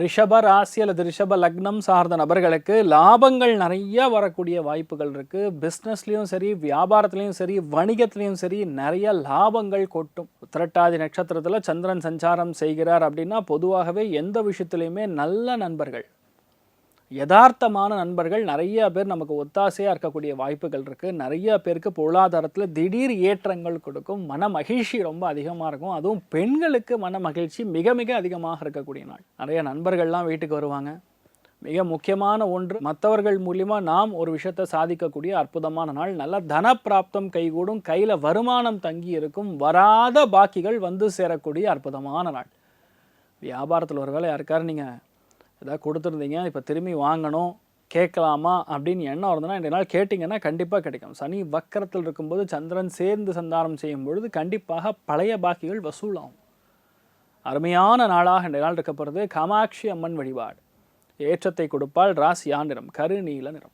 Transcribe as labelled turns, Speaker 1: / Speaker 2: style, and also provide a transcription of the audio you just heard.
Speaker 1: ரிஷப ராசி அல்லது ரிஷப லக்னம் சார்ந்த நபர்களுக்கு லாபங்கள் நிறைய வரக்கூடிய வாய்ப்புகள் இருக்குது பிஸ்னஸ்லேயும் சரி வியாபாரத்துலேயும் சரி வணிகத்துலேயும் சரி நிறைய லாபங்கள் கொட்டும். உத்திரட்டாதி நட்சத்திரத்தில் சந்திரன் சஞ்சாரம் செய்கிறார் அப்படின்னா பொதுவாகவே எந்த விஷயத்துலையுமே நல்ல நண்பர்கள் யதார்த்தமான நண்பர்கள் நிறைய பேர் நமக்கு ஒத்தாசையாக இருக்கக்கூடிய வாய்ப்புகள் இருக்குது நிறைய பேருக்கு பொருளாதாரத்தில் திடீர் ஏற்றங்கள் கொடுக்கும். மன மகிழ்ச்சி ரொம்ப அதிகமாக இருக்கும். அதுவும் பெண்களுக்கு மன மகிழ்ச்சி மிக மிக அதிகமாக இருக்கக்கூடிய நாள். நிறைய நண்பர்கள்லாம் வீட்டுக்கு வருவாங்க. மிக முக்கியமான ஒன்று மற்றவர்கள் மூலிமா நாம் ஒரு விஷயத்தை சாதிக்கக்கூடிய அற்புதமான நாள். நல்ல தனப்பிராப்தம் கைகூடும். கையில் வருமானம் தங்கி இருக்கும். வராத பாக்கிகள் வந்து சேரக்கூடிய அற்புதமான நாள். வியாபாரத்தில் ஒரு வேளை யாருக்காரு நீங்கள் ஏதாவது கொடுத்துருந்தீங்க இப்போ திரும்பி வாங்கணும் கேட்கலாமா அப்படின்னு எண்ணம் இருந்ததுன்னா இந்த நாள் கேட்டிங்கன்னா கண்டிப்பாக கிடைக்கும். சனி வக்கரத்தில் இருக்கும்போது சந்திரன் சேர்ந்து சந்தாரம் செய்யும் பொழுது கண்டிப்பாக பழைய பாக்கிகள் வசூலாகும். அருமையான நாளாக இந்த நாள் இருக்கப்படுறது காமாட்சி அம்மன் வழிபாடு. ஏற்றத்தை கொடுப்பால் ராசியா நிறம் கருநீல நிறம்.